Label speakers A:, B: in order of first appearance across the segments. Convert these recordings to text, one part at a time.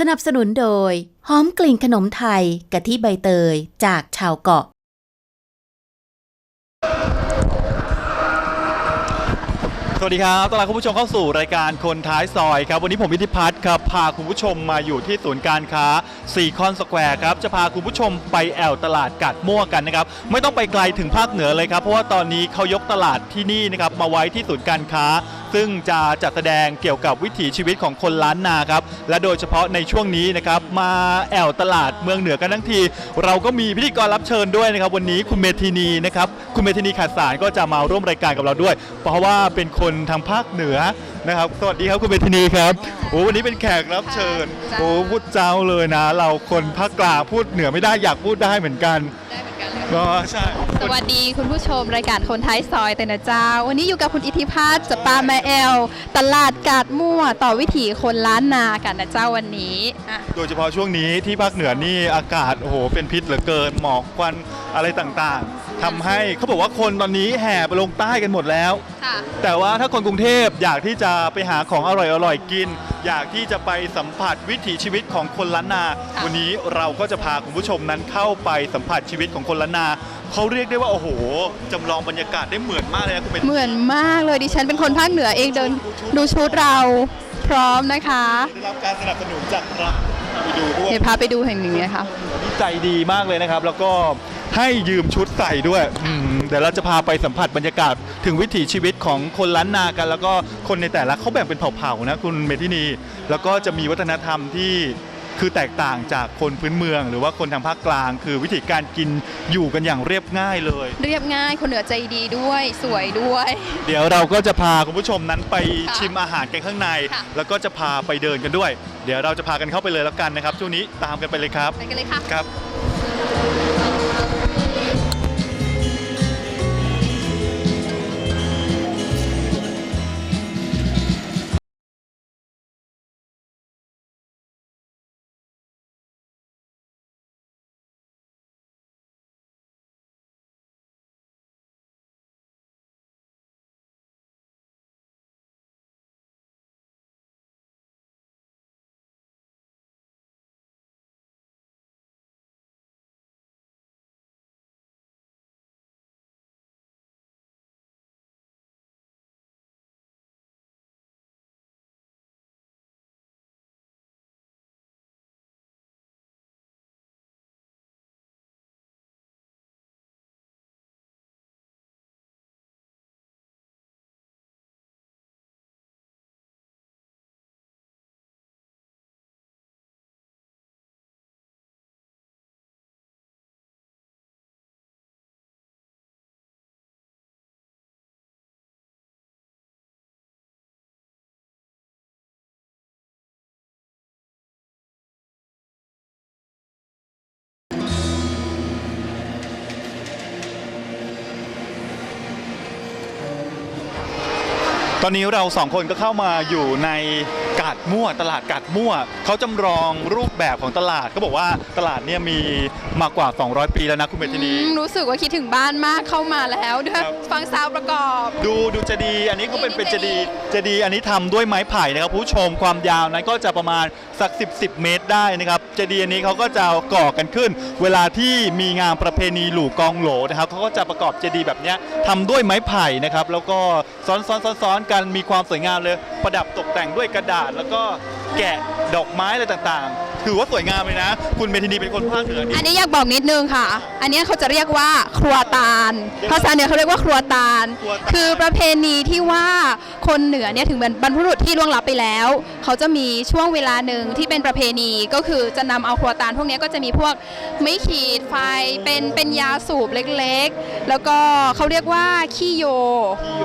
A: สนับสนุนโดย หอมกลิ่นขนมไทยกะทิใบเตยจากชาวเกาะ
B: สวัสดีครับต้อนรับคุณผู้ชมเข้าสู่รายการคนท้ายซอยครับ วันนี้ผมอิทธิพัฒน์ครับ พาคุณผู้ชมมาอยู่ที่ศูนย์การค้าซีคอนสแควร์ครับ จะพาคุณผู้ชมไปแอวตลาดกัดม่วกันนะครับ ไม่ต้องไปไกลถึงภาคเหนือเลยครับ เพราะว่าตอนนี้เขายกตลาดที่นี่นะครับมาไว้ที่ศูนย์การค้า ซึ่งจะจัดแสดงเกี่ยวกับวิถีชีวิตของคนล้านนาครับ และโดยเฉพาะในช่วงนี้นะครับ มาแอวตลาดเมืองเหนือกันทั้งที เราก็มีพิธีกรรับเชิญด้วยนะครับ วันนี้คุณเมทินีนะครับ คุณเมทินีขาดสารก็จะมาร่วมรายการกับเราด้วย เพราะว่าเป็นคนทางภาคเหนือนะครับ สวัสดีครับคุณเมทินีครับโอ้วันนี้เป็นแขกรับเชิญ
C: จ้า
B: โอ้พูดเจ้าเลยนะ เราคนภาคกลางพูดเหนือไม่ได้อยากพูดได้เหมือนกัน
C: ได้เหมือน กันเลย
B: ก็ใช่
C: สวัสดีคุณผู้ชมรายการคนท้ายซอยแต่นะเจ้า วันนี้อยู่กับคุณอิทธิพัฒน์จะปาแมแอล ตลาดกาดมั่วต่อวิถีคนล้านนากันนะเจ้าวันนี้อะ
B: โดยเฉพาะช่วงนี้ที่ภาคเหนือนี่อากาศโอ้โหเป็นพิษเหลือเกินหมอกควันอะไรต่างๆ ทำให้เขาบอกว่าคนตอนนี้แห่ไปลงใต้กันหมดแล้ว
C: ค่ะ
B: แต่ว่าถ้าคนกรุงเทพอยากที่จะไปหาของอร่อยๆกิน อยากที่จะไปสัมผัสวิถีชีวิตของคนล้านนา
C: ค่ะ
B: วันนี้เราก็จะพาคุณผู้ชมนั้นเข้าไปสัมผัสชีวิตของคนล้านนาเขาเรียกได้ว่าโอ้โหจำลองบรรยากาศได้เหมือนมากเลยนะคุณเป็น
C: เหมือนมากเลยดิฉันเป็นคนภาคเหนือเองเดินดูชุดเราพร้อมนะคะ
B: ได้รับการสนับสนุนจากเราไปดูด้วย
C: เดี๋ยวพาไปดูแห่งหนึ่งนะคะ
B: ใจดีมากเลยนะครับ แล้วก็ ให้ยืมชุดใส่ด้วยอืมเดี๋ยวเราจะพาไปสัมผัสบรรยากาศ ถึงวิถีชีวิตของคนล้านนากัน แล้วก็คนในแต่ละเขาแบ่งเป็นเผ่าๆนะคุณเมทินี แล้วก็จะมีวัฒนธรรมที่คือแตกต่างจากคนพื้นเมือง หรือว่าคนทางภาคกลาง คือวิธีการกินอยู่กันอย่างเรียบง่ายเลย
C: เรียบง่ายคนเหนือใจดีด้วยสวยด้วย
B: เดี๋ยวเราก็จะพาคุณผู้ชมนั้นไป
C: ค่ะ
B: ชิมอาหารกันข้างใน
C: ค่ะ
B: แล้วก็จะพาไปเดินกันด้วย เดี๋ยวเราจะพากันเข้าไปเลยแล้วกันนะครับช่วงนี้ตามกันไปเลยครับ
C: ไปกันเลยค่ะ
B: ครับ ตอนนี้เราสองคนก็เข้ามาอยู่ใน กาดมั่วตลาดกาดมั่วเขาจำลองรูปแบบของตลาดเขาบอกว่าตลาดเนี่ยมีมากกว่า 200 ปีแล้วนะคุณเบธนี
C: อืมรู้สึกว่าคิดถึงบ้านมากเข้ามาแล้วด้วย
B: ครับ
C: ฟังซาวด์ประกอบ
B: ดูดูเจดีย์อันนี้ก็เป็น
C: นี่
B: เป็น
C: เจ
B: เจ
C: ดี
B: ดี
C: ย์
B: ย์เจดีย์อันนี้ทำด้วยไม้ไผ่นะครับผู้ชมความยาวนั้นก็จะประมาณสัก 10 10 เมตรได้นะครับเจดีย์อันนี้เขาก็จะก่อกันขึ้น เวลาที่มีงานประเพณีหลู่กองโหลนะครับเขาก็จะประกอบเจดีย์แบบเนี้ยทำด้วยไม้ไผ่นะครับแล้วก็ซ้อนซ้อนซ้อนซ้อนกันมีความสวยงามเลย ประดับตกแต่งด้วยกระดาษแล้วก็แกะดอกไม้อะไรต่างๆ ถือว่าสวยงามเลยนะ คุณเมทินีเป็นคนภาคเหนือนี่
C: อันนี้อยากบอกนิดนึงค่ะ อันนี้เขาจะเรียกว่าครัวตาล ภาษาเหนือเขาเรียกว่าครัวตาล
B: ครัวตาล
C: คือประเพณีที่ว่าคนเหนือเนี่ยถึงเป็นบรรพบุรุษที่ล่วงลับไปแล้ว เขาจะมีช่วงเวลาหนึ่งที่เป็นประเพณีก็คือจะนำเอาครัวตาล พวกนี้ก็จะมีพวกไม้ขีดไฟเป็นเป็นยาสูบเล็กๆ แล้วก็เขาเรียกว่าขี้โย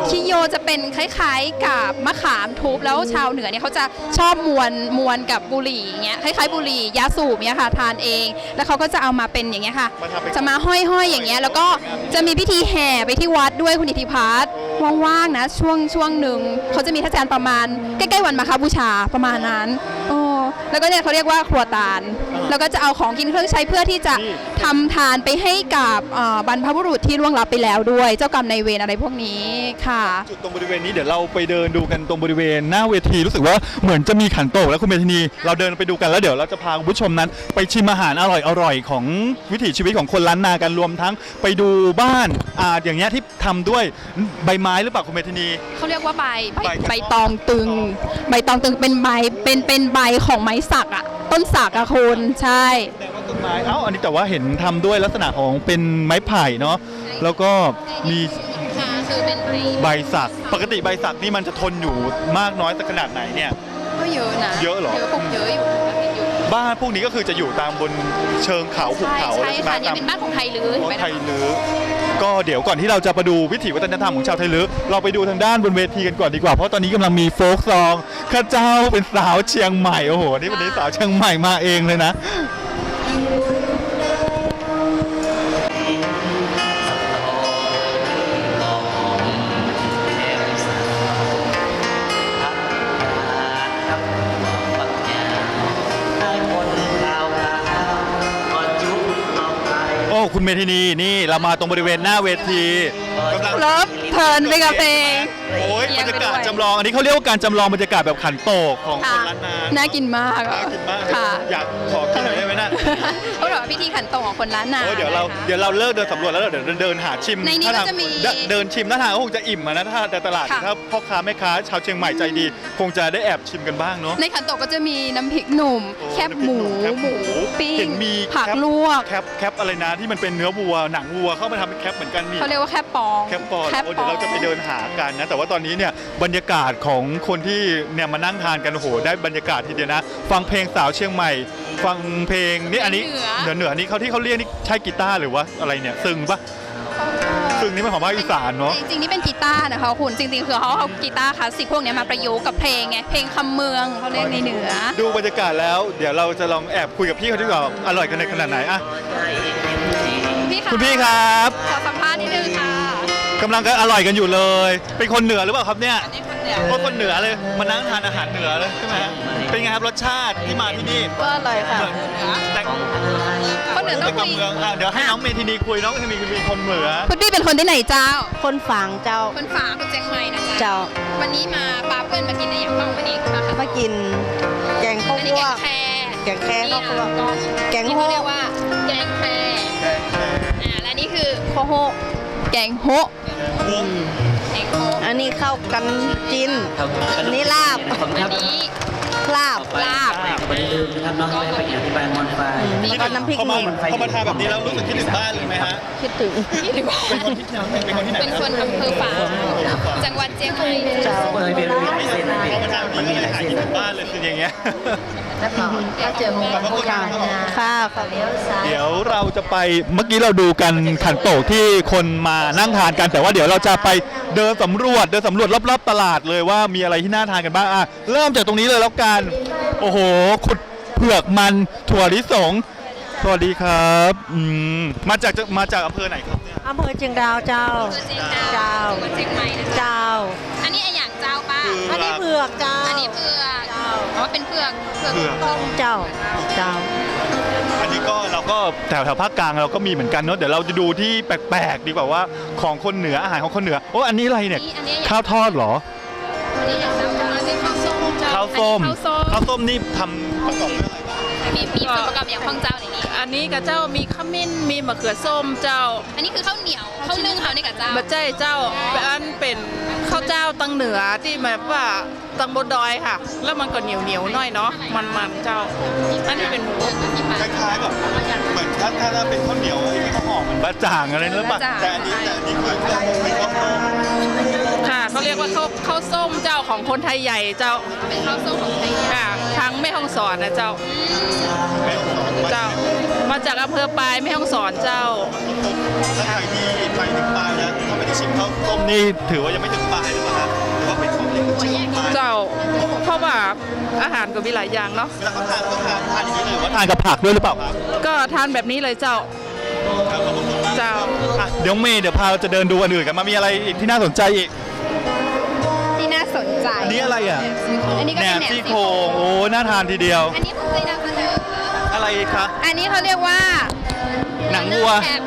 C: ขี้โยจะเป็นคล้ายๆกับมะขามทุบแล้วชาวเหนือเนี่ยเขาจะชอบมวนมวนกับบุหรี่อย่างเงี้ยคล้ายๆบุหรี่ยาสูบเนี่ยค่ะทานเอง แล้วเขาก็จะเอามาเป็นอย่างเงี้ยค่ะ
B: มาทำเป็น
C: จะมาห้อยๆอย่างเงี้ยแล้วก็จะมีพิธีแห่ไปที่วัดด้วยคุณอิทธิพัฒน์ว่างๆนะช่วงช่วงหนึ่งเขาจะมีเทศกาลประมาณใกล้ๆวันมาคบูชาประมาณนั้นโอ้แล้วก็เนี่ยเขาเรียกว่าครัวตาล
B: อ่า
C: แล้วก็จะเอาของกินเครื่องใช้เพื่อที่จะ
B: นี่
C: ทำทานไปให้กับเอ่อบรรพบุรุษที่ล่วงลับไปแล้วด้วย เจ้ากรรมนายเวรอะไรพวกนี้ค่ะ
B: จุดตรงบริเวณนี้เดี๋ยวเราไปเดินดูกันตรงบริเวณหน้าเวทีรู้สึกว่าเหมือนจะมีขันโตกแล้วคุณเมธินี เราเดินไปดูกันแล้วเดี๋ยวเราจะพาคุณผู้ชมนั้น ไปชิมอาหารอร่อยๆของวิถีชีวิตของคนล้านนากันรวมทั้งไปดูบ้านอ่าอย่างเงี้ยที่ทำด้วยใบไม้หรือเปล่าคุณเมธินี
C: เขาเรียกว่าใบใบ
B: ใบกระท่อม
C: ใบตองตึง ใบตองตึงเป็นใบเป็นเป็นใบของไม้สักอะต้นสักอะคุณใช่
B: แสดงว่าต้นไม้เอ้าอันนี้แต่ว่าเห็นทำด้วยลักษณะของเป็นไม้ไผ่เนาะแล้วก็มี
C: ค่ะคือเป็นใบ
B: ใบสัก ปกติใบสักนี่มันจะทนอยู่มากน้อยสักขนาดไหนเนี่ย
C: ก็เยอะนะ
B: เยอะเหรอ
C: เยอะปลูกเยอะอยู่เห็นอยู่
B: บ้านพวกนี้ก็คือจะอยู่ตามบนเชิงเขาภู
C: ใช่
B: เขา
C: ใช่
B: ใช่ไหม
C: ค่ะเนี่ย
B: ตาม
C: เป็นบ้านของไทยลื้อเห็นไหม
B: ไท
C: นะ
B: ยลื้อก็เดี๋ยวก่อนที่เราจะไปดูวิถีวัฒนธรรมของชาวไทยลื้อเราไปดูทางด้านบนเวทีกันก่อนดีกว่า เพราะตอนนี้กำลังมีโฟกซองข้าเจ้าเป็นสาวเชียงใหม่โอ้โหนี่วันนี้สาวเชียงใหม่มาเองเลยนะ คุณเมธินีนี่เรามาตรงบริเวณหน้าเวทีกำลัง
C: เลิฟเพลินไปกับเพลง
B: โอ้ย
C: เอี
B: บร
C: ยง
B: ร
C: ไป
B: ยากาศ
C: ด้วย
B: จำลองอันนี้เขาเรียกว่าการจำลองบรรยากาศแบบขันโตกของคน
C: ค่ะ
B: ล้านนา
C: น่ากินมากอะ
B: น่ากินมาก
C: ค่ะ
B: อยากขอกินหน่อยได้ไหมน่ะ
C: เขาบอกว่าพิธีขันโตกของคนล้านนา
B: โอ้ยเดี๋ยวเรา
C: นะคะ
B: เดี๋ยวเราเลิกเดินสำรวจแล้วเดี๋ยวเดินหาชิม
C: ในนี้
B: ถ้าทาง
C: ก็จะมี
B: เดินเดินชิมหน้าทางก็คงจะอิ่มอะนะถ้าในตลาด
C: ค่ะ
B: ถ้าพ่อค้าแม่ค้าชาวเชียงใหม่ใจดี คงจะได้แอบชิมกันบ้างเนาะ
C: ในขันโตกก็จะมีน้ำพริกหนุ่ม
B: โอ้
C: แคบหมู
B: น้ำพริกหนุ่มแคบหมู
C: หมูปิ้
B: เห็
C: ง
B: นมี
C: ผัก
B: แคป
C: ลวก
B: แคปแคปอะไรนะที่มันเป็นเนื้อวัวหนังวัวเข้ามาทำเป็นแคปเหมือนกันนี่
C: เขาเรียกว่าแคบปอง
B: แคปปอน
C: แคป
B: โอ้เดี๋ยวเราจะไปเดินหากันนะ แต่ว่าตอนนี้เนี่ยบรรยากาศของคนที่เนี่ยมานั่งทานกันโอ้โหได้บรรยากาศทีเดียวนะ ฟังเพลงสาวเชียงใหม่ ฟังเพลงนี่อันนี้เหนือเหนือนี่เขาที่เขาเรียกนี่ใช่กีตาร์หรือว่าอะไรเนี่ยซึงปะซึงนี่เป็นของภาคอีสานเนาะ
C: จริงๆนี่เป็นกีตาร์นะคะคุณจริงๆ คือเขาเอากีตาร์คลาสสิกพวกเนี้ยมาประยุกต์กับเพลงไงเพลงคำเมืองเขาเรียกในเหนือ
B: ดูบรรยากาศแล้วเดี๋ยวเราจะลองแอบคุยกับพี่เขาดีกว่าอร่อยกันในขนาดไหนอะ
C: พี่คะ
B: คุณพี่ครับ
C: ขอสัมภาษณ์นิดนึงค่ะ
B: กำลังก็อร่อยกันอยู่เลย เป็นคนเหนือหรือเปล่าครับเนี่ยเพราะคนเหนือเลยมานั่งทานอาหารเหนือเลยใช่ไหมเป็นไงครับรสชาติที่มาที่นี่
D: ก็อร่อยค่ะ
B: แต่
C: คนเหนือต้
B: เป็
C: อนง
B: กับ
C: คุย
B: เมืองอะเดี๋ยวให้น้องเมทินีคุยน้องเมทินีคือเป็นคนเหนือ
C: คุณพี่เป็นคนที่ไหนเจ้า
D: คนฝังเจ้า
C: คนฝาคนเจียงใหม่นะ
D: เจ้า
C: วันนี้มาปาเพื่อนมากินในอย่างบ้างวันนี้นะคะ
D: มากิน แกงข้าว
C: อันนี้
D: คั่ว
C: แกงแคร
D: แกงแค่ข้าวคั่วแกง
C: นี่
D: โฮ
C: เขาเรียกว่าแกงแครอ่าและนี่คือ
D: โคโฮ
C: แกงโฮะแกงโฮะ
D: อันนี้ข้าวกันจิน อันนี้ลาบ
C: อันนี้
D: ลาบ
C: ลาบ
E: ไม่ได้ลืมนะครับน้องไม่ไปอธิบายมอนไฟ
D: แล้วก็น้ำพริก
B: พอ
D: ห
B: มา
D: นุ่ม
B: พอมาทานแบบนี้แล้วรู้สึกคิดถึงบ้านเลยไหมฮะ
D: คิดถึง
B: เป็นคนที่ไหนเป็นคนที่ไหน
C: เป็นคนอำเภอฝางจังหวัดเจียงใหม่
D: เจ้า
E: เปิดเบลล์เส้นนะ
B: พอมาทานแบบนี้ก็เลยหายคิดถึงบ้านเลยคืออย่างเงี้ย
D: ก็เจอหมูค่ะค่ะค่ะ
B: เดี๋ยวเราจะไปเมื่อกี้เราดูกันขันโตกที่คนมานั่งทานกันแต่ว่าเดี๋ยวเราจะไปเดินสำรวจเดินสำรวจรอบๆตลาดเลยว่ามีอะไรที่น่าทานกันบ้างอะเริ่มจากตรงนี้เลยแล้วกันโอ้โห ขุดเผือกมันถั่วลิสง สวัสดีครับอืมมาจากมาจากอำเภอไหนครับเนี่ย
D: อำเภอเชียงดาวเจ้า
C: อำเภอเจียงดาว
D: เจ้า
C: จังหวัดเจียงใหม่นะคะ
D: เจ้า
C: อันนี้ไออย่างเจ้าป้า
D: อันนี้เผือกเจ้า
C: อันนี้เผือก
D: เจ้า
C: อ๋อเป็นเผือกเผือก
B: เผือก
D: ต้มเจ้า เจ้า
B: อันนี้ก็เราก็แถวแถวภาคกลางเราก็มีเหมือนกันเนาะเดี๋ยวเราจะดูที่แปลกๆ ดีกว่าว่าของคนเหนืออาหารของคนเหนือโอ้อันนี้อะไรเนี่ย
C: นี่อันนี้อย่าง
B: ข้าวทอดเหรอ
C: อันนี้อย่างเจ้าป้า ข้าวส้ม อันนี้ข้าวส้ม
B: ข้าวส้มนี่ทำประกอบด้วยอะไรบ้าง
C: มีมีส่วนประกอบอย่างข้องเจ้าในนี้
F: อันนี้กับเจ้ามีขมิ้นมีมะเขือส้มเจ้า
C: อันนี้คือข้าวเหนียวข้าวนึ่งเขานี่กับเจ้า
F: บะเจ้เจ้าเป็นอันเป็นข้าวเจ้าตังเหนือที่แบบว่าตังบนดอยค่ะ แล้วมันก็เหนียวเหนียวๆหน่อยเนาะมันมันๆเจ้า อันนี้เป็นหมู
B: คล้ายๆแบบเหมือนถ้าถ้าถ้าเป็นข้าวเหนียวที่เขาห่อเหมือนบะจ่างอะไรนั่นหรือเปล่าแต่อันนี้แต่อันนี้คือเครื่องเป็นข้าวต้ม
F: ค่ะเขาเรียกว่าข้าวข้าวส้มเจ้าของคนไทยใหญ่เจ้า
C: เป็นข้าวส้มของไทย
F: ค่ะทางแม่ฮ่องสอนนะเจ้า
B: ไม่ต้องสอน
F: เจ้า มาจากอำเภอปลายแม่ฮ่องสอนเจ้า
B: ถ้าใครที่ไปถึงปลายแล้วถ้าไม่ได้ชิมข้าวต้มนี่ถือว่ายังไม่ถึงปลายหรือเปล่าครับหรือว่าเป็นของที่ชิมปลาย
F: เจ้าเพราะว่าอาหารก็มีหลายอย่างเนาะ
B: เวลาเขาทานเขาทานทานอย่างนี้เลยว่าทานกับผักด้วยหรือเปล่าครับ
F: ก็ทานแบบนี้เลยเจ้า
B: ครับขอบคุณมาก
F: เจ้า
B: อะเดี๋ยวเมย์เดี๋ยวพาเราจะเดินดูอันอื่นกันมามีอะไรอีกที่น่าสนใจอีก
C: ที่ น่าสนใจ
B: อันนี้อะไรอะ
C: อันนี้ก็
B: แหน
C: เป็น
B: ม
C: แหนม
B: ซี่
C: ซี่
B: โค
C: โค
B: ร
C: รงง
B: โอ้น่าทานทีเดียว
C: อันนี้ผมเคยนำเสนอ
B: อะไรคะ
C: อันนี้เขาเรียกว่า
B: หนังวัว
C: แคบ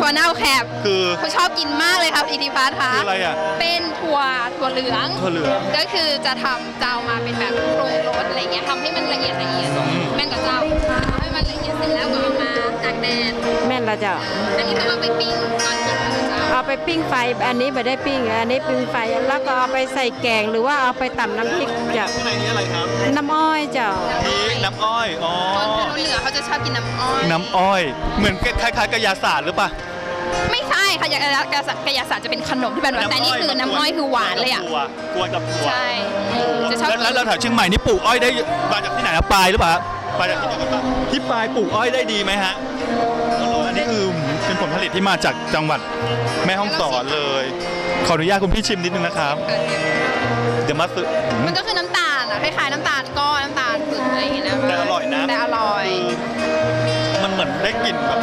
C: ถั่วเน่าแคบ
B: คือ
C: เขาชอบกินมากเลยครับอิทธิพัฒน์คะ
B: คืออะไรอะ
C: เป็นถั่วถั่วเหลือง
B: ถั่วเหลือง
C: ก็คือจะทำเจ้ามาเป็นแบบปรุงรสอะไรเงี้ยทำให้มันละเอียดละเอียดแม่งกับเจ้าทำให้มันละเอียดเสร็จแล้วก็เอามาตากแดด
D: แม่นละเจ้า
C: อันนี้ต้องเอาไปปิ้งก่อนกินนะ เจ้า
D: เอาไปปิ้งไฟ อันนี้ไม่ได้ปิ้ง อันนี้ปิ้งไฟ แล้วก็เอาไปใส่แกงหรือว่าเอาไปตำน้ำพริกเจ้า
B: ข้างในนี้อะไรครับ
D: น้ำอ้อยเจ้า
B: นี่น้ำอ้อย อ๋อ
C: คนทางเหนือเขาจะชอบกินน้ำอ้อย
B: น้ำอ้อย เหมือนคล้ายๆกระยาศาสตร์หรือเปล่า
C: ไม่ใช่ค่ะยากระกระยาศาสตร์จะเป็นขนมที่เป็นหวานแต่นี่คือน้ำอ้อยคือหวานเลยอะ
B: ถั่วกวนกับถั่ว
C: ใช่จะชอบ
B: แล้ว
C: กิน
B: แล้วเราแถวเชียงใหม่นี่ปลูกอ้อยได้มาจากที่ไหนนะปลายหรือเปล่าปลายจากที่ไหนกันบ้างที่ปลายปลูกอ้อยได้ดีไหมฮะ ผลผลิตที่มาจากจังหวัดแม่ฮ่องสอนเลย ขออนุญาตคุณพี่ชิมนิดนึงนะครับ เดี๋ยวมาซื้อ
C: มันก็คือน้ำตาลอะคล้ายๆน้ำตาลก้อนน้ำตาลฝึกอะไรอย่างเงี้ยนะ
B: แต่อร่อยนะ
C: แต่อร่อย
B: มันเหมือนได้กลิ่นแบบ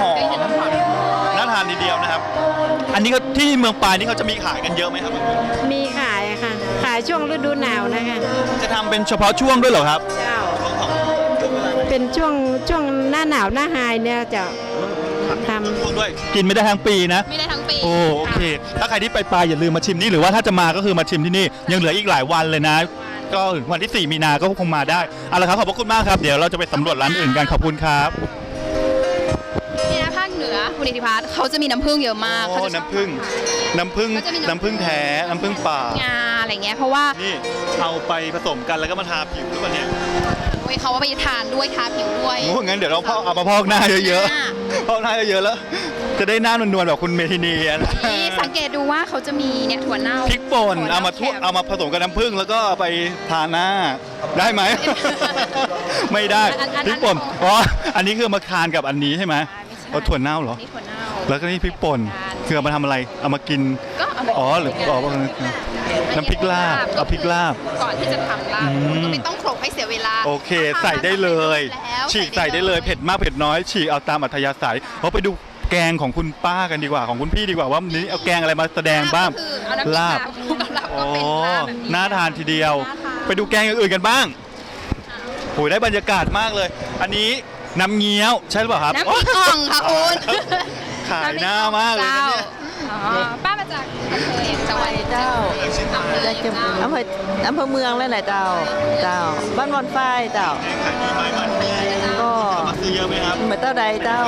B: หอม
C: เคยเห็นน้ำหอม
B: ๆน่าทานทีเดียวนะครับ อันนี้ก็ที่เมืองปลายนี่เขาจะมีขายกันเยอะไหมครับ
D: มีขายค่ะ ขายช่วงฤดูหนาวนะคะ
B: จะทำเป็นเฉพาะช่วงด้วยเหรอครับ
D: เจ้า เป็นช่วงช่วงหน้าหนาวหน้าไฮเนี่ยเจ้า ทำ
B: ช่วงด้วยกินไม่ได้ทั้งปีนะ
C: ไม่ได้ทั้งปี
B: โอ้โอเค ถ้าใครที่ไปปลายอย่าลืมมาชิมนี่หรือว่าถ้าจะมาก็คือมาชิมที่นี่ ยังเหลืออีกหลายวันเลยนะ ก็ถึงวันที่ 4 มีนาก็คงมาได้เอาละครับขอบพระคุณมากครับ เดี๋ยวเราจะไปสำรวจร้านอื่นกันขอบคุณครับ
C: นี่นะภาคเหนือคุณอิทธิพัฒน์เขาจะมีน้ำผึ้งเยอะมาก
B: โอ้
C: เขาจะชอบ
B: น้ำผึ้งน้ำผึ้ง
C: ก็จะมี
B: น้ำผึ้งแท้น้ำผึ้งป่า
C: งาอะไรเงี้ยเพราะว่า
B: นี่เอาไปผสมกันแล้วก็มาทาผิวหรือเปล่าเนี่ย
C: โอ้ยเขาว่าไปทานด้วยทาผิวด้วย
B: โอ้งั้นเดี๋ยวเราเอามาพอกหน้าเยอะ
C: หน้า
B: ๆพอกหน้าเยอะๆแล้ว จะได้หน้านวลๆแบบคุณเมทินีอะนะ
C: นี่สังเกตดูว่าเขาจะมีเนี่ยถั่วเน่า
B: พริกป่น
C: ถั่ว
B: เอา
C: น่
B: มาทั่ว
C: แคบ
B: เอามาผสมกับน้ำผึ้งแล้วก็เอาไปทาหน้าได้ไหม ไม่ได้
C: อันอัน
B: พริกป่น
C: อัน
B: อ๋ออันนี้คือมาทานกับอันนี้ใช่ไหม
C: ไม่ใช่
B: เอาถั่วเน่าเหรอ
C: นี่ถั่วเน่า
B: แล้วก็นี่พริกป่นคือเอามาทำอะไร เอามากิน
C: ก็เอาไป
B: อ๋อหรืออ๋อน้ำพริกลาบเอาพริกลาบ
C: ก่อนที่จะทำลาบ
B: อืม
C: ก็ไม่ต้องโขลกให้เสียเวลา
B: โอเค ใส่ได้เลย
C: แล้ว
B: ฉีกใส่ได้เลยเผ็ดมากเผ็ดน้อยฉีกเอาตามอัธยาศัยเราไปดูแกงของคุณป้ากันดีกว่าของคุณพี่ดีกว่าว่าวันนี้เอาแกงอะไรมาแสดงบ้าง
C: ก็คือเอาน้ำพริก
B: ลา
C: ลา
B: บ
C: บกับลาบ
B: โอ้
C: ก็เป็นลาบแบบนี้
B: น่าทานทีเดียว
C: น่าทาน
B: ไปดูแกงอย่างอื่นกันบ้างโหยได้บรรยากาศมากเลย อันนี้ น้ำเงี้ยว ใช่หรือเปล่าครับ
C: น้ำพริกอ่องค่ะคุณ
B: ขายหน้ามากเลยนะเนี่ย
C: อ๋อป้ามาจากอำเภออย่างจังหวัด
G: เจ้า
C: อำเภออย่างเจ้า
G: อำเภออำเภอเมืองเลยแหละเจ้า เจ้า บ้านบอนฝ้ายเจ้า
B: ขายดีไหมมัน
G: ก็
B: มาซื้อเยอะไหมครับ
G: เหมือนเต้าใดเจ้า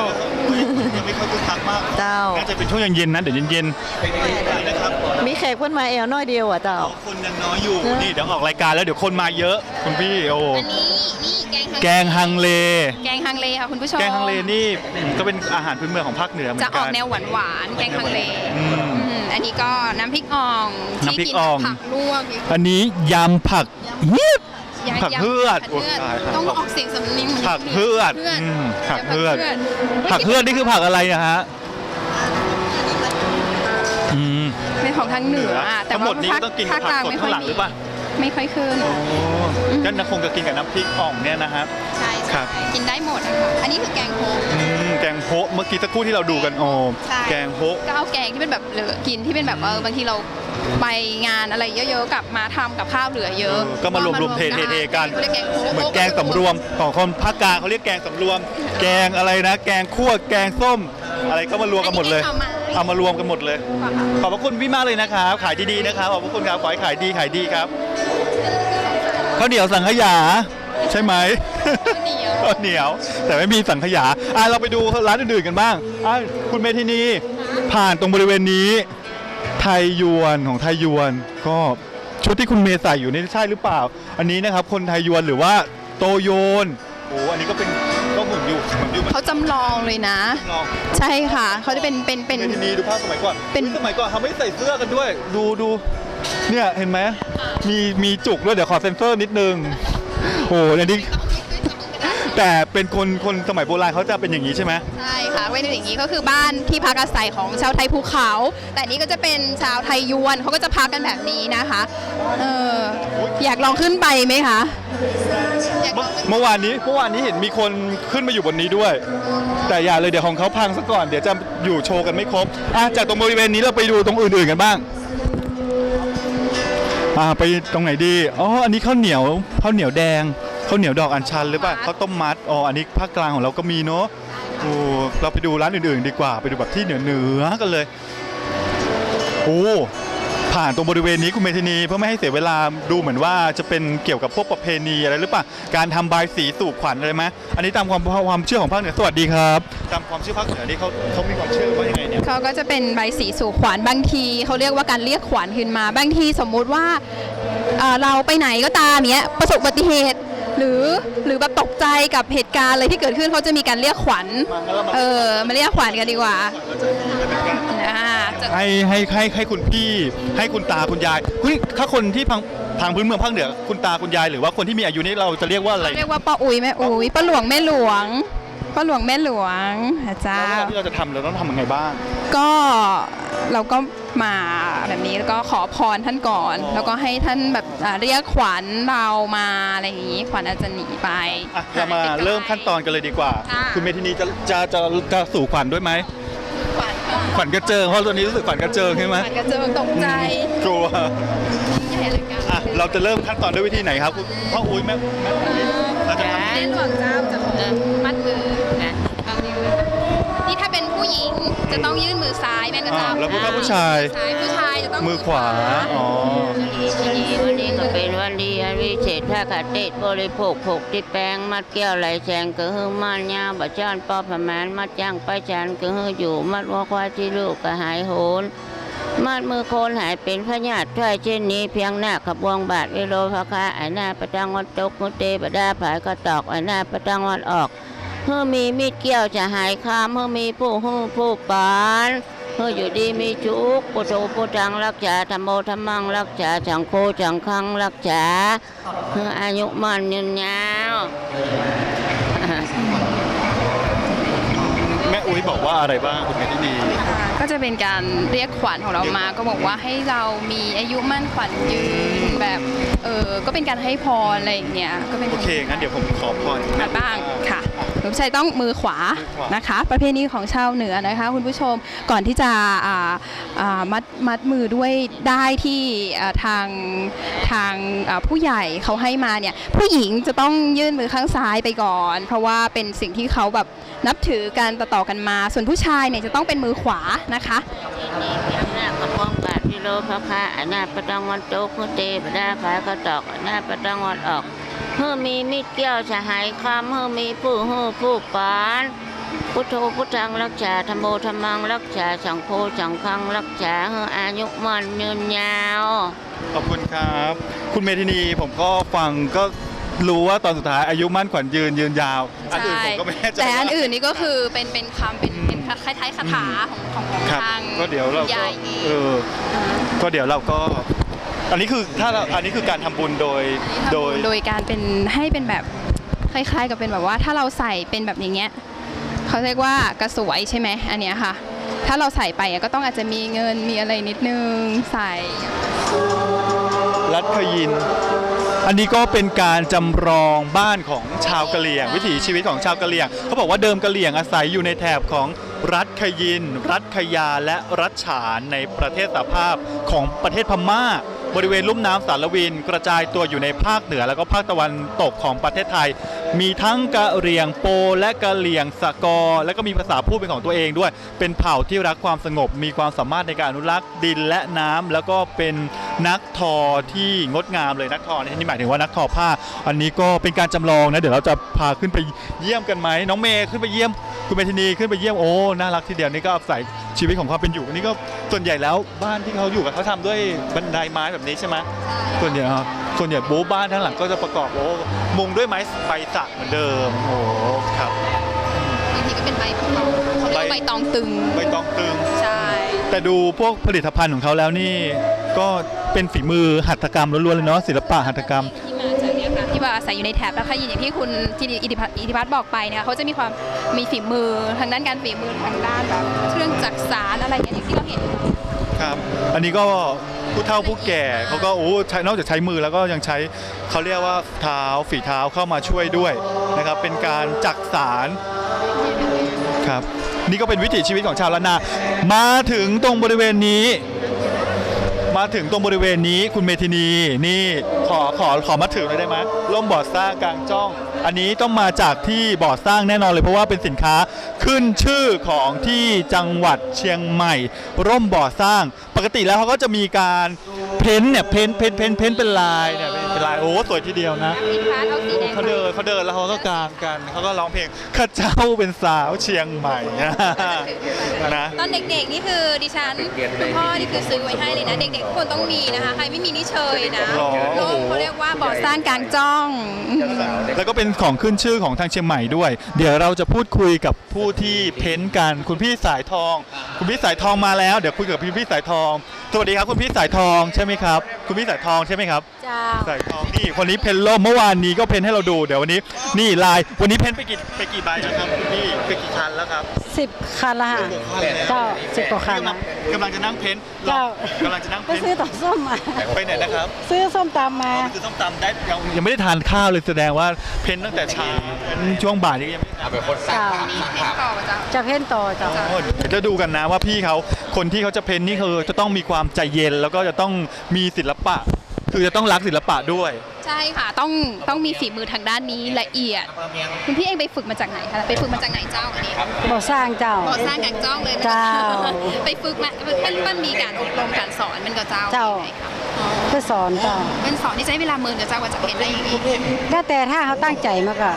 B: ยังไม่ค่อยคึกคักมาก
G: เจ้า
B: น่าจะเป็นช่วงเย็นๆนะเดี๋ยวเย็นๆนะครับ
G: มีแขกเพิ่นมาแอลน้อยเดียวอะเจ้า
B: คนยังน้อยอยู่นี่เดี๋ยวออกรายการแล้วเดี๋ยวคนมาเยอะ คุณพี่โอ้
C: อันนี้นี่แกงฮัง
B: แกงฮังเล
C: แกงฮังเลค่ะคุณผู้ชม
B: แกงฮังเลนี่ก็เป็นอาหารพื้นเมืองของภาคเหนือเหมือ
C: จะ
B: น
C: อ
B: กั
C: อก
B: น
C: แนวหวานหวานๆแกงฮังเล
B: อืม
C: อืมอันนี้ก็น้ำพริกอ่องที่
B: น้ำพริก
C: กิ
B: อ่อง
C: ผักลวกอย่าง
B: อันนี้ยำผักเฮียบ
C: ยำ
B: ผักเฮือด
C: ผักเฮือด
B: โอ้ตายครับ
C: ต้องออกเสียงสำเนียงหมืน
B: ผักเฮือด
C: เฮือด
B: อืมผัก
C: ยำ
B: เฮือด
C: ผั
B: ผั
C: ก
B: ก
C: เฮื
B: เฮื
C: อ
B: อ
C: ด
B: ดนี่คือผักอะไรนะฮะ
C: ของทางเหนืออะแต่
B: ทั้งหมดนี้ก็ต้องกินกับผักสดข้างหลังหรือเปล่า
C: ไม่ค่อยขึ้น
B: โอ้ก็นะคงจะกินกับน้ำพริกอ่องเนี่ยนะครับ
C: ใช่
B: ครั
C: ใช่
B: บ
C: กินได้หมดอะค่ะอันนี้คือแกงโฮก
B: อืมแกงโฮะเมื่อกี้สักครู่ที่เราดูกันโอ้
C: ใช่
B: แกงโฮะ
C: ก็เอาแกงที่เป็นแบบเหลือกินที่เป็นแบบเออบางทีเราไปงานอะไรเยอะๆกลับมาทำกับข้าวเหลือเยอะ
B: เออก็มารวมๆเทๆๆกัน
C: เขาเรียกแกงโฮ
B: เหมือนแกงสำรวมของคนภาคกลางเขาเรียกแกงสำรวม แกงอะไรนะ แกงคั่วแกงส้ม อะไรก็มารวมกันหมดเลย เอามารวมกันหมดเลย ขอบพระคุณพี่มากเลยนะครับ ขายดีๆนะครับขอบพระคุณครับขอให้ขายดีขายดีครับข้าวเหนียวสังขยา ใช่ไหม
C: เหนียว
B: ข้าวเหนียว แต่ไม่มีสังขยาอะเราไปดูร้านอื่นๆกันบ้างอะคุณเมทินีผ่านตรงบริเวณนี้ ไทยยวนของไทยยวน ก็ชุดที่คุณเมย์ใส่อยู่นี่ใช่หรือเปล่า อันนี้นะครับ คนไทยยวนหรือว่าโตโยน โอ้อันนี้ก็เป็นก็หุ่นอยู่หุ่นอยู่
C: เขาจำลองเลยนะ
B: ลอง
C: ใช่ค่ะเขาจะเป็นเป็นเป็น
B: เมทินีดูภาพสมัยก่อน
C: เป็น
B: อุ๊ยสมัยก่อนเขาไม่ใส่เสื้อกันด้วย ดูดูเนี่ยเห็นไหมมีมีจุกด้วยเดี๋ยวขอเซ็นเซอร์นิดนึงโอ้อันนี้ แต่เป็นคนคนสมัยโบราณเขาจะเป็นอย่างนี้ใช่ไหม
C: ใช่ค่ะเป็นอย่างนี้ก็คือบ้านที่พักอาศัยของชาวไทยภูเขา แต่นี่ก็จะเป็นชาวไทยยวนเขาก็จะพักกันแบบนี้นะคะเอออยากลองขึ้นไปไหมคะอยากล
B: เมื่
C: องขึ้น
B: อเมื่อวานนี้เมื่อวานนี้เห็นมีคนขึ้นมาอยู่บนนี้ด้วย แต่อย่าเลยเดี๋ยวของเขาพังซะก่อนเดี๋ยวจะอยู่โชว์กันไม่ครบอะจากตรงบริเวณนี้เราไปดูตรงอื่นๆกันบ้างอ่าไปตรงไหนดีอ๋ออันนี้ข้าวเหนียวข้าวเหนียวแดง ข้าวเหนียวดอกอัญชันหรือเปล่าข้าวต้มมัดอ๋ออันนี้ภาคกลางของเราก็มีเนาะโอ้เราไปดูร้านอื่นๆ ดีกว่าไปดูแบบที่เหนือเหนือๆกันเลยโอ้ผ่านตรงบริเวณนี้คุณเมธินีเพื่อไม่ให้เสียเวลาดูเหมือนว่าจะเป็นเกี่ยวกับพวกประเพณีอะไรหรือเปล่าการทำบายสีสู่ขวัญอะไรไหมอันนี้ตามความความเชื่อของภาคเหนือสวัสดีครับตามความเชื่อภาคเหนือนี่เขาเขามีความเชื่อว่ายังไงเนี่ย
C: เขาก็จะเป็นใบสีสู่ขวัญบางทีเขาเรียกว่าการเรียกขวัญขึ้นมา บางทีสมมุติว่าเอ่อเราไปไหนก็ตามเนี้ยประสบอุบัติเหตุ หรือหรือแบบตกใจกับเหตุการณ์อะไรที่เกิดขึ้นเขาจะมีการเรียกขวัญ เออมาเรียกขวัญกันดีกว่าอ่าจะ
B: ให้ให้ให้ให้คุณพี่ให้คุณตาคุณยายเฮ้ยถ้าคนที่ทางทางพื้นเมืองภาคเหนือคุณตาคุณยายหรือว่าคนที่มีอายุนี้เราจะเรียกว่าอะไร
C: เรียกว่าป้าอุ๋ยแม่อุ๋ยป้าหลวงแม่หลวง ป้าหลวงแม่หลวงนะจ๊ะ
B: แล้วเวลาที่เราจะทำเราต้องทำยังไงบ้าง
C: ก็เราก็มาแบบนี้แล้วก็ขอพรท่านก่อน
B: อ๋อ
C: แล้วก็ให้ท่านแบบอ่าเรียกขวัญเรามาอะไรอย่างนี้ ขวัญอาจจะหนีไป
B: อะเรามาเริ่มขั้นตอนกันเลยดีกว่า
C: ค่ะ
B: คุณเมธินีจะจะจะจะสู่ขวัญด้วยไหม
C: ขวัญก็
B: ขวัญกระเจิงเพราะตอนนี้รู้สึกขวัญกระเจิงใช่ไหม
C: ขวัญกระเจิงตกใจ
B: กลัว
C: ใหญ่เลยกัน
B: อะเราจะเริ่มขั้นตอนด้วยวิธีไหนครับคุณพ่ออุ้ยแม่แม่อุ้ยเราจะทำ
C: ในหลวงเจ้าจะขอมัดมือ ผู้หญิงจะต้องยื่นมือซ้ายแม่นะ
B: อ่า
C: เจ้า
B: แล้วถ้าผู้ชาย
C: ซ้ายผู้ชายจะต้อง
B: มือขวา อ๋อ
H: ทีนี้วันนี้ก็เป็นวันดีอันวิเศษถ้าขาเตะบริโภคผกที่แปลงมัดแก้วไหลแสงก็คือมันยาบัจจานปอประมาณมัดย่างไปชันก็คืออยู่ มัดวัวควายที่ลูกก็หายโหนมัดมือโคนหายเป็นพญาติถ้วยเช่นนี้เพียงหน้าขบวงบาทวิโรพคะไอหน้าประจังวันตกมุเตปดาผายก็ตอกไอหน้าประจังวันออก เมื่อมีมีดเกี้ยวจะหายคามเมื่อมีผู้หู้ผู้ปานเมื่ออยู่ดีมีชุกปุโตปุจังรักษาธรรมโมธรรมังรักษาจังโคจังคังรักษาเมื่ออายุมันยืนยาว
B: แม่อุ้ยบอกว่าอะไรบ้างคุณเมธินี
C: ก็จะเป็นการเรียกขวัญของเรามาก็บอกว่าให้เรามีอายุมั่นขวัญยืนแบบเออก็เป็นการให้พรอะไรอย่างเงี้ยก็เป็น
B: โอเคงั้นเดี๋ยวผมขอพร
C: บ้างค่ะ คุณผู้ชายต้องมือขวา
B: มือขวาน
C: นะคะ ประเพณีของชาวเหนือนะคะคุณผู้ชมก่อนที่จะอ่าอ่ามัดมัดมือด้วยได้ที่อ่าทางทางอ่าผู้ใหญ่เขาให้มาเนี่ยผู้หญิงจะต้องยื่นมือข้างซ้ายไปก่อน เพราะว่าเป็นสิ่งที่เขาแบบนับถือกันต่อๆกันมา ส่วนผู้ชายเนี่ยจะต้องเป็นมือขวานะคะ
H: นี่เพียงหน้าขบวงบาทวิโรพคะไอหน้าประจังวันตกมุเตปดาผายก็ตอกไอหน้าประจังวันออก เมื่อมีมิตรเกี้ยวจะหายคำเมื่อมีผู้หู้ผู้ปาน พุทโธพุทธังรักษาธรรมโมธรรมังรักษาสังโฆสังฆังรักษาเมื่ออายุมันยืนยาว
B: ขอบคุณครับ คุณเมธินีผมก็ฟังก็รู้ว่าตอนสุดท้ายอายุมั่นขวัญยืนยืนยาว อันอื่นผมก็ไม่แน่ใจ
C: แต่อัน
B: ว่า
C: อื่นนี่ก็คือเป็นเป็นคำเป็นเป็นคล้ายๆคาถาของของของ
B: ครับ
C: ทาง
B: ก็เดี๋ยวเราก็
C: ยายเอง
B: เออก็เดี๋ยวเราก็ อันนี้คือถ้าเราอันนี้คือการทำบุญโดยโดย
C: โดยการเป็นให้เป็นแบบคล้ายๆกับเป็นแบบว่าถ้าเราใส่เป็นแบบอย่างเงี้ยเขาเรียกว่ากระสวยใช่ไหมอันเนี้ยค่ะ ถ้าเราใส่ไปอะก็ต้องอาจจะมีเงินมีอะไรนิดนึงใส่
B: รัฐขยิน อันนี้ก็เป็นการจำลองบ้านของชาวกะเหรี่ยง วิถีชีวิตของชาวกะเหรี่ยง เขาบอกว่าเดิมกะเหรี่ยงอาศัยอยู่ในแถบของรัฐขยิน รัฐขยาและรัฐฉานในประเทศสหภาพของประเทศพม่า บริเวณลุ่มน้ำสารวิน กระจายตัวอยู่ในภาคเหนือ แล้วก็ภาคตะวันตกของประเทศไทย มีทั้งกะเหรี่ยงโปและกะเหรี่ยงสะกอ และก็มีภาษาพูดเป็นของตัวเองด้วย เป็นเผ่าที่รักความสงบ มีความสามารถในการอนุรักษ์ดินและน้ำแล้วก็เป็นนักทอที่งดงามเลยนักทอในที่นี้หมายถึงว่านักทอผ้า อันนี้ก็เป็นการจำลองนะเดี๋ยวเราจะพาขึ้นไปเยี่ยมกันไหมน้องเมย์ขึ้นไปเยี่ยมคุณเมธินีขึ้นไปเยี่ยมโอ้น่ารักทีเดียวนี่ก็อาศัยชีวิตของความเป็นอยู่อันนี้ก็ส่วนใหญ่แล้วบ้านที่เขาอยู่กับเขาทำด้วยบันไดไม้แบบนี้ใช่ไหมส่วนใหญ่ครับส่วนใหญ่โบ๊บ้านทั้งหลังก็จะประกอบโอ้มุงด้วยไม้ใบสักเหมือนเดิมโอ้ครับ
C: บางทีก็เป็นใบเขาเรียกว่าใบตองตึง
B: ใบตองตึง
C: ใช่
B: แต่ดูพวกผลิตภัณฑ์ของเขาแล้วนี่ ก็เป็นฝีมือหัตถกรรมล้วนๆเลยเนาะศิลปะหัตถกรรม
C: ที่มาจากเนี้ยค่ะที่ว่าอาศัยอยู่ในแถบแล้วค่ะอย่างที่คุณที่อิทธิพัฒน์อิทธิพัฒน์บอกไปเนี่ยเขาจะมีความมีฝีมือทางด้านการฝีมือทางด้านแบบเครื่องจักสานอะไรอย่างเงี้ยอย่างที่เราเห็น
B: ครับ อันนี้ก็ผู้ เฒ่าผู้แก่เขาก็โอ้ใช้นอกจากใช้มือแล้วก็ยังใช้เขาเรียกว่าเท้าฝีเท้าเข้ามาช่วยด้วยนะครับเป็นการจักสารครับนี่ก็เป็นวิถีชีวิตของชาวล้านนา มาถึงตรงบริเวณนี้ มาถึงตรงบริเวณนี้คุณเมธินีนี่ขอขอขอมาถือหน่อยได้ไหมร่มบ่อสร้างกลางจ้อง อันนี้ต้องมาจากที่บ่อสร้างแน่นอนเลยเพราะว่าเป็นสินค้าขึ้นชื่อของที่จังหวัดเชียงใหม่ ร่มบ่อสร้าง ปกติแล้วเขาก็จะมีการเพ้นเนี่ยเพ้นเพ้นเพ้นเพ้นเป็นลายเนี่ย เป็นลายโอ้สวยทีเดียวนะ
C: สินค้าเอาสีแดง
B: เขาเดินเขาเดินแล้วเขาก็กางกันเขาก็ร้องเพลงข้าเจ้าเป็นสาวเชียงใหม่นะ
C: ตอนเด็กๆนี่คือดิฉันคุณพ่อนี่คือซื้อไว้ให้เลยนะเด็กๆทุกคนต้องมีนะคะใครไม่มีนี่เชยนะ
B: หรอโอ้
C: ร่
B: โห
C: มเขาเรียกว่าบ่อสร้างกลางจ้อง
B: แล้วก็เป็นของขึ้นชื่อของทางเชียงใหม่ด้วย เดี๋ยวเราจะพูดคุยกับผู้ที่เพ้นท์กันคุณพี่สายทอง คุณพี่สายทองมาแล้วเดี๋ยวคุยกับพี่พี่สายทอง สวัสดีครับคุณพี่สายทองใช่ไหมครับ คุณพี่สายทองใช่ไหมครับ
D: เจ้า
B: สายทองนี่คนนี้เพ้นท์ร่มเมื่อวานนี้ก็เพ้นท์ให้เราดูเดี๋ยววันนี้ นี่ลายวันนี้เพ้นท์ไปกี่ไปกี่ใบแล้วครับคุณพี่ไปกี่คันแล้วครับ
D: สิบคันละค่ะเจ้าสิบกว่าคัน
B: กำลังกำลังจะนั่งเพ้นท์
D: เจ้า
B: กำลังจะนั่ง
D: ไป
B: เพ้นท์
D: ซื้อต่อส้มมา
B: ไปไหนนะครับ
D: ซื้อส้มตำมา
B: คือส้มตำได้ยังยังไม่ได้ทานข้าวเลยแสดงว่าเพ้นตั้งแต่เช้าช่วงบ่ายนี้ยังไม่ได้ทาน
D: เจ้าจะเพ้นต่อเจ้า
B: โอ้เดี๋ยวจะดูกันนะว่าพี่เขาคนที่เขาจะเพ้นนี่คือจะต้องมีความใจเย็นแล้วก็จะต้องมีศิลปะ คือจะต้องรักศิลปะด้วย
C: ใช่ค่ะ ต้องต้องมีฝีมือทางด้านนี้ละเอียด คุณพี่เองไปฝึกมาจากไหนคะไปฝึกมาจากไหนเจ้าอันนี้
D: บ่สร้างเจ้า
C: บ่อสร้างกลางจ้องเลยไหมคะ
D: เจ้า
C: ไปฝึกมามันมันมีการอบรมการสอนมันก็เจ้า
D: เจ้า
C: ใช่ไหมคะอ๋อ
D: เพื่อสอนเจ้า
C: มันสอนที่ใช้เวลาเมินกับเจ้าว่าจะเพ้นได้อย่างนี้
D: ก็แต่ถ้าเขาตั้งใจมากอะ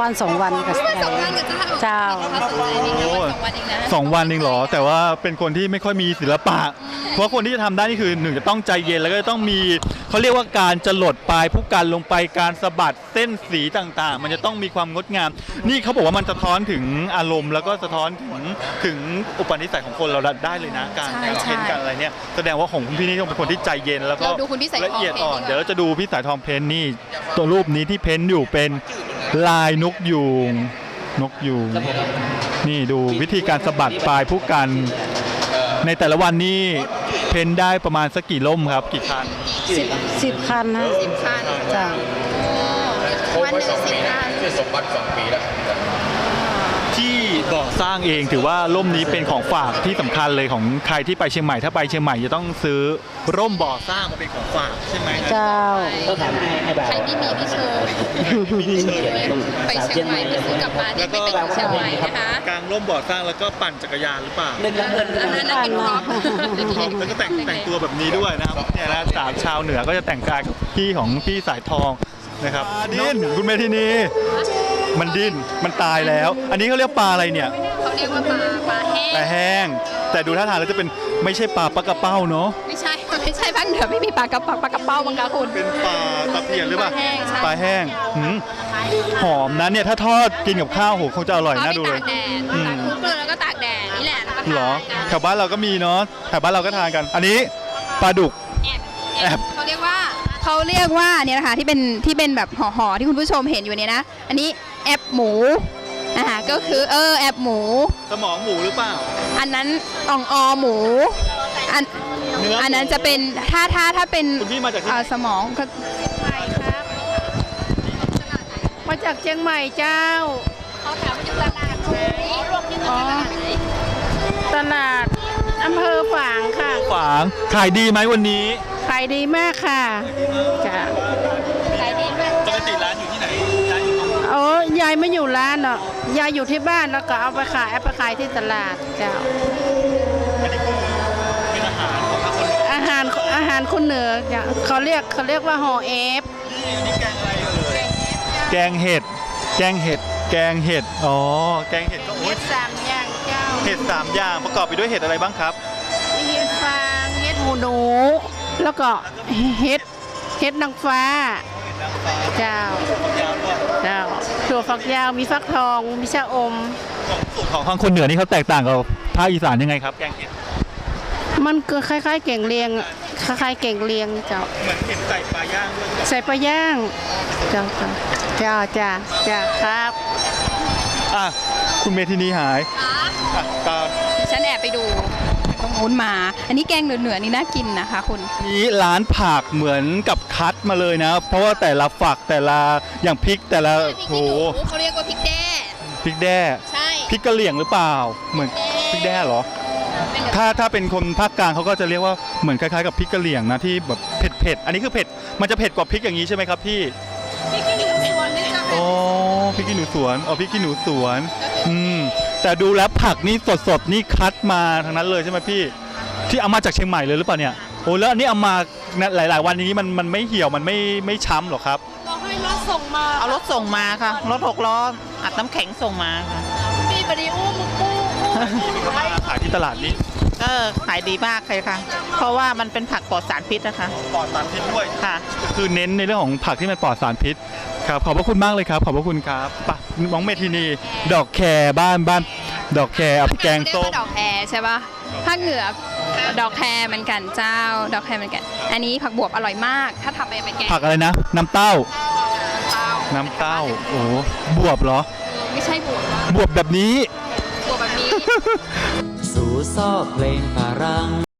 D: วันสองวันก็
C: วันสองวัน
D: ได้
C: กับเจ้า
D: เจ้า
C: ถ้าสนใจนี่ก็วันสองวันเองนะ
B: สองวันเองเหรอ แต่ว่าเป็นคนที่ไม่ค่อยมีศิลปะ เพราะคนที่จะทำได้นี่คือหนึ่งจะต้องใจเย็นแล้วก็จะต้องมีเขาเรียกว่าการจรดปลายผู้กันลงไปการสะบัดเส้นสีต่างๆ มันจะต้องมีความงดงาม นี่เขาบอกว่ามันสะท้อนถึงอารมณ์ แล้วก็สะท้อนถึงถึงอุปนิสัยของคนเราได้เลยนะการ
C: ใช่
B: การ
C: ใช่
B: เพ้นท์การอะไรเนี่ยแสดงว่าของคุณพี่นี่ต้องเป็นคนที่ใจเย็นแล้วก็
C: เราดูคุณพี่สายทอง
B: ละเอียดอ่อน
C: เพ้นท์ดีกว่า
B: เดี๋ยวเราจะดูพี่สายทองเพ้นท์นี่ตัวรูปนี้ที่เพ้นท์อยู่เป็นลายนกยูงนกยูง นี่ดูวิธีการสะบัดปลายผู้กัน ในแต่ละวันนี่เพ้นได้ประมาณสักกี่ล่มครับกี่คัน
D: สิบสิบคันนะ
C: สิบคัน
D: เจ้า
C: วันหนึ่งสิบคัน
B: ที่บ่อ สร้างเองถือว่าร่มนี้เป็นของฝากที่สำคัญเลยของใครที่ไปเชียงใหม่ถ้าไปเชียงใหม่จะต้องซื้อร่มบ่อสร้างมาเป็นของฝากใช่ไหมฮะ
D: เจ้า
E: ต้องถามให้ให้แบบ
C: ใครที่มีที่โชว์ไปเชียงใหม่ไปซื้อกลับมานี่ไม่เป็นของเชียงใหม่นะคะ
B: กางร่มบ่อสร้างแล้วก็ปั่นจักรยานหรือเปล่า
E: นึกแล้วเงิน
C: อันนั้นน่ะเป็นกอล์ฟ
B: แล้วก็แต่งแต่งตัวแบบนี้ด้วยนะครับเนี่ยนะสามชาวเหนือก็จะแต่งกายกับพี่ของพี่สายทองนะครับดิ้นคุณเมทินี มันดิ้น มันตายแล้ว อันนี้เขาเรียกปลาอะไรเนี่ย
C: เขาเรียกว่าปลาปลาแห้ง
B: ปลาแห้ง แต่ดูท่าทางแล้วจะเป็นไม่ใช่ปลาปลากระเป้าเนาะ
C: ไม่ใช่ ไม่ใช่ภาคเหนือไม่มีปลากระป๋องปลากระเป้าบังกะคุณ
B: เป็นปลาตะเพียนหรือเปล่า
C: ปลาแห้งใช่
B: ปลาแห้งหืมหอมนะเนี่ยถ้าทอดกินกับข้าวโหคงจะอร่อย
C: เอา
B: น่า
C: ไป
B: ดูเล
C: ตายกแดด
B: อืม
C: ตากคลุกเกลือแล้วก็ตากแดดนี่แหละแล้วก็
B: เหรอ
C: ทาน
B: แถวบ้านเราก็มีเนาะ แถวบ้านเราก็ทานกัน อันนี้ปลาดุก
C: แอบ
B: แอ
C: แอบบเขาเรียกว่าเขาเรียกว่าเนี่ยนะคะที่เป็นที่เป็นแบบห่อๆที่คุณผู้ชมเห็นอยู่เนี่ยนะ อันนี้ แอบหมูนะคะก็คือเออแอบหมู
B: สมองหมูหรือเปล่า
C: อันนั้นอ่องออหมู อัน
B: เนื้อ
C: อันนั้นจะเป็นถ้าถ้าถ้าเป็น
B: คุณพี่มาจากที่
C: เอ่
B: ไหน
C: อสมองก็
D: มาจากเชียงใหม่เจ้า
C: เขาถามว่าอยู่ตลาดไหนรวมที่ตลาดไหน
D: ตลาดอำเภอฝางค่ะ
B: ฝาง ขายดีไหมวันนี้
D: ขายดีมากค่ะจ้ะ
C: ยา
B: ยไม่
D: อยู่ร้านเนาะยายอยู่ที่บ้านแล้วก็เอาไปขายเอาไปขายที่ตลาดเจ้า
B: อันนี้คือเป็นอาหารของทางคน
D: อาหารอาหารคนเหนือจ้ะเขาเรียกเขาเรียกว่าห่อเอฟ
B: นี่อันนี้แกงอะไรเอ่ยแกงเห็ด แกงเห็ด แกงเห็ด อ๋อ แกงเห็ดก็โอ๊
D: เห็
B: ย
D: ดสามอย่างเจ้า
B: เห็ดสามอย่างประกอบไปด้วยเห็ดอะไรบ้างครับ
D: มีเห็ดฟางเห็ดหูหนู แล้วก็เห็ดเห็ดนางฟ้าเจ้าเจ้า ถั่วฝักยาวมีฟักทอง มีชะอม
B: ของทางคนเหนือนี่เขาแตกต่างกับภาคอีสานยังไงครับ แกงเห็ด
D: มันก็คล้าย ๆ เก่งเลียงอะคล้ายๆเก่งเลียงเจ้า
B: เหมือนเห็ดใส่ปลาย่างด้วย
D: ใส่ปลาย่างเจ้าเจ้าจ้าจ้าครับ
B: อะคุณเมทินีหายอะตาม
C: ฉันแอบไปดูตรง นู้นมา อันนี้แกงเหนือๆนี่น่ากินนะคะคุณ
B: นี้ร้านผักเหมือนกับคัดมาเลยนะ เพราะว่าแต่ละฝักแต่ละอย่างพริกแต่ละ
C: พริก
B: โห
C: ขี้หนูเขาเรียกว่าพริกแด้
B: พริกแด้
C: ใช่
B: พริกกะเหรี่ยงหรือเปล่า เหมือนพริกแด้เหรอ
C: พเป็นกะ
B: ถ้าถ้าเป็นคนภาคกลางเขาก็จะเรียกว่าเหมือนคล้ายๆกับพริกกะเหรี่ยงนะที่แบบเผ็ดเผ็ดๆอันนี้คือเผ็ดมันจะเผ็ดกว่าพริกอย่างนี้ใช่ไหมครับพี่
C: พริกขี้หนูสวนนี่จะเป็น
B: อ๋อพริกขี้หนูสวนอ๋อพริกขี้หนูสวน อืม แต่ดูแล้วผักนี่สดๆนี่คัดมาทั้งนั้นเลยใช่ไหมพี่ ที่เอามาจากเชียงใหม่เลยหรือเปล่าเนี่ยโอ้แล้วอันนี้เอามาหลาย ๆ วันนี้มันมันไม่เหี่ยวมันไม่ไม่ช้ำหรอครับ
F: เอารถส่งมาค่ะรถหกล้ออัดน้ำแข็งส่งมาค่ะ
B: ขายที่ตลาดนี้
F: ก็ขายดีมากเลยค่ะ เพราะว่ามันเป็นผักปลอดสารพิษนะคะ
B: ปลอดสารพิษด้วย
F: ค่ะ
B: คือเน้นในเรื่องของผักที่มันปลอดสารพิษ ครับขอบพระคุณมากเลยครับ ขอบพระคุณครับไปะน้องเมทินี ดอกแครบ้านบ้าน ดอกแครเอาไปแกง
C: เรียก
B: ส้ม
C: ว่าดอกแครใช่ปะภาคเหนือดอกแครเหมือนกันเจ้า ดอกแครเหมือนกัน อันนี้ผักบวบอร่อยมาก ถ้าทำไปไปแกง
B: ผักอะไรนะ น้ำเต้า
C: เต้า
B: น้ำเต้า โอ้บวบเหรอ
C: ไม่ใช่บวบบ
B: วบแบบนี้
C: บวบแบบนี้
E: สู่ซอกเพลงฝรั่ง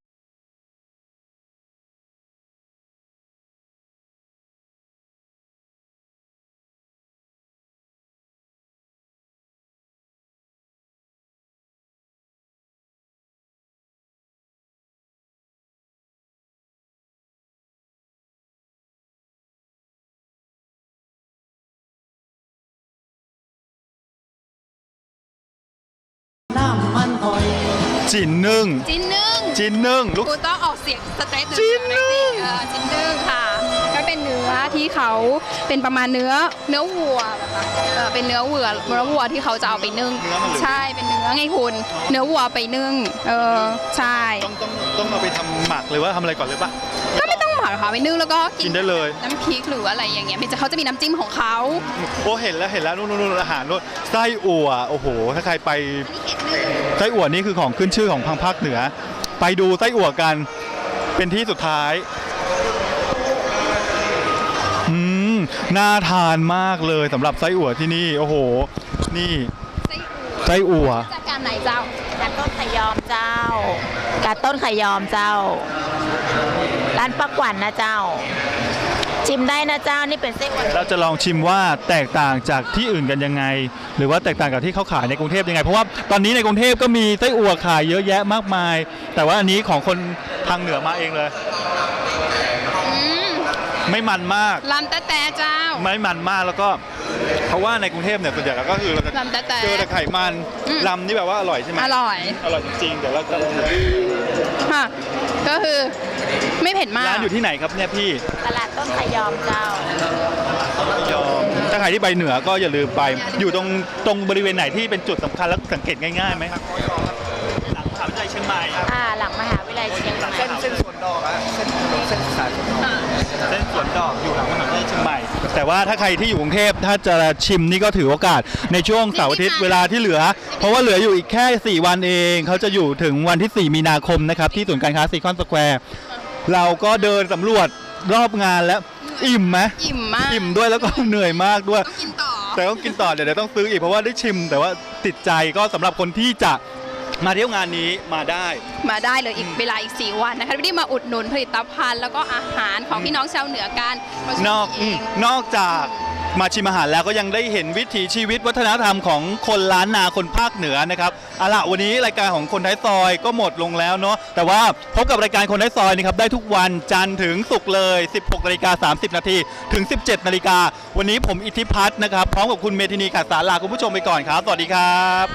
B: จินนึ่ง
C: จิ้นนึ่ง
B: จินนึ่งลูก
C: กูต้องออกเสียงสเตรท
B: จิ้นนึ่ง
C: เออจิ้นนึ่งค่ะ ก็เป็นเนื้อที่เขาเป็นประมาณเนื้อเนื้อวัวแบบว่าเออเป็นเนื้อวัวเนื้อวัวที่เขาจะเอาไปนึ่ง
B: เนื้อมันเหลือง
C: ใช่เป็นเนื้อไงคุณเนื้อวัวไปนึ่ง เออใช่
B: ต้องต้องต้องเอาไปทำหมักหรือว่าทำอะไรก่อนเลยปะ
C: ก็ไม่ต้องหมักค่ะไปนึ่งแล้วก็
B: กินได้เลย
C: น้ำพริกหรืออะไรอย่างเงี้ยมันจะเขาจะมีน้ำจิ้มของเขา
B: โอ้เห็นแล้วเห็นแล้วนู่นนู่นนู่นอาหารนู่นไส้อั่วโอ้โห ถ้าใครไปไส้อั่วนี่คือของขึ้นชื่อของทางภาคเหนือ ไปดูไส้อั่วกันเป็นที่สุดท้ายอืมน่าทานมากเลยสำหรับไส้อั่วที่นี่โอ้โห นี่
C: ไส้อั่ว
B: ไส้อั่ว
C: จากการไหนเจ้า
I: การต้นไข่ยอมเจ้าการต้นไข่ยอมเจ้า ร้านปักหวันนะเจ้า ชิมได้นะเจ้านี่เป็นไส้อั่ว
B: เราจะลองชิมว่าแตกต่างจากที่อื่นกันยังไง หรือว่าแตกต่างกับที่เขาขายในกรุงเทพยังไง เพราะว่าตอนนี้ในกรุงเทพก็มีไส้อั่วขายเยอะแยะมากมาย แต่ว่าอันนี้ของคนทางเหนือมาเองเลย
C: อืม
B: ไม่มันมาก
C: ลำแต่แต่เจ้า
B: ไม่มันมากแล้วก็ เพราะว่าในกรุงเทพเนี่ยส่วนใหญ่เราก็คือเราจะ
C: ลำแต่แต่
B: เจอแต่ไขมัน
C: อืม
B: ลำนี่แบบว่าอร่อยใช่ไหม
C: อร่อย
B: อร่อยจริงๆเดี๋ยวเราจะ
C: ค่ะก็คือ ไม่เผ็ดมาก
B: ร้านอยู่ที่ไหนครับเนี่ยพี่
I: ตลาดต้นไข่ยอมเจ้า
B: ยอมถ้าใครที่ไปเหนือก็อย่าลืมไป อยู่ตรงตรงบริเวณไหนที่เป็นจุดสำคัญแล้วสังเกตง่ายๆไหมครับหลังมหาวิทยาลัยเชียงใหม่
I: อ่า หลังมหาวิทยาลัยเชียงใหม่
B: เส้นเส้นสวนดอกอะเส้นเส้นสายสวนดอกเส้นสวนดอกอยู่หลังมหาวิทยาลัยเชียงใหม่ แต่ว่าถ้าใครที่อยู่กรุงเทพถ้าจะชิมนี่ก็ถือโอกาสในช่วงเสาร์อาทิตย์เวลาที่เหลือ เพราะว่าเหลืออยู่อีกแค่ 4 วันเอง เขาจะอยู่ถึงวันที่ 4 มีนาคมนะครับที่ศูนย์การค้าซีคอนสแควร์ เราก็เดินสำรวจรอบงานแล้ว อิ่มไหม
C: อิ่มมาก
B: อิ่มด้วยแล้วก็เหนื่อยมากด้วย
C: ต้องกินต่อ
B: แต่ต้องกินต่อเดี๋ยวเดี๋ยวต้องซื้ออีกเพราะว่าได้ชิม แต่ว่าติดใจก็สำหรับคนที่จะมาเที่ยวงานนี้มาได้
C: มาได้เลยอีกเวลาอีก 4 วันนะคะที่มาอุดหนุนผลิตภัณฑ์แล้วก็อาหารของพี่น้องชาวเหนือกันเพราะช่วง
B: นอก
C: นี้
B: อื
C: เอ
B: ม
C: ง
B: นอกจาก มาชิมอาหารแล้วก็ยังได้เห็นวิถีชีวิตวัฒนธรรมของคนล้านนาคนภาคเหนือนะครับเอาละวันนี้รายการของคนท้ายซอยก็หมดลงแล้วเนาะแต่ว่าพบกับรายการคนท้ายซอยนะครับได้ทุกวันจันทร์ถึงศุกร์เลย 16นาฬิกา30 นาทีถึง 17นาฬิกาวันนี้ผมอิทธิพัฒน์นะครับพร้อมกับคุณเมธินีขัดสาลาคุณผู้ชมไปก่อนครับ สวัสดีครับ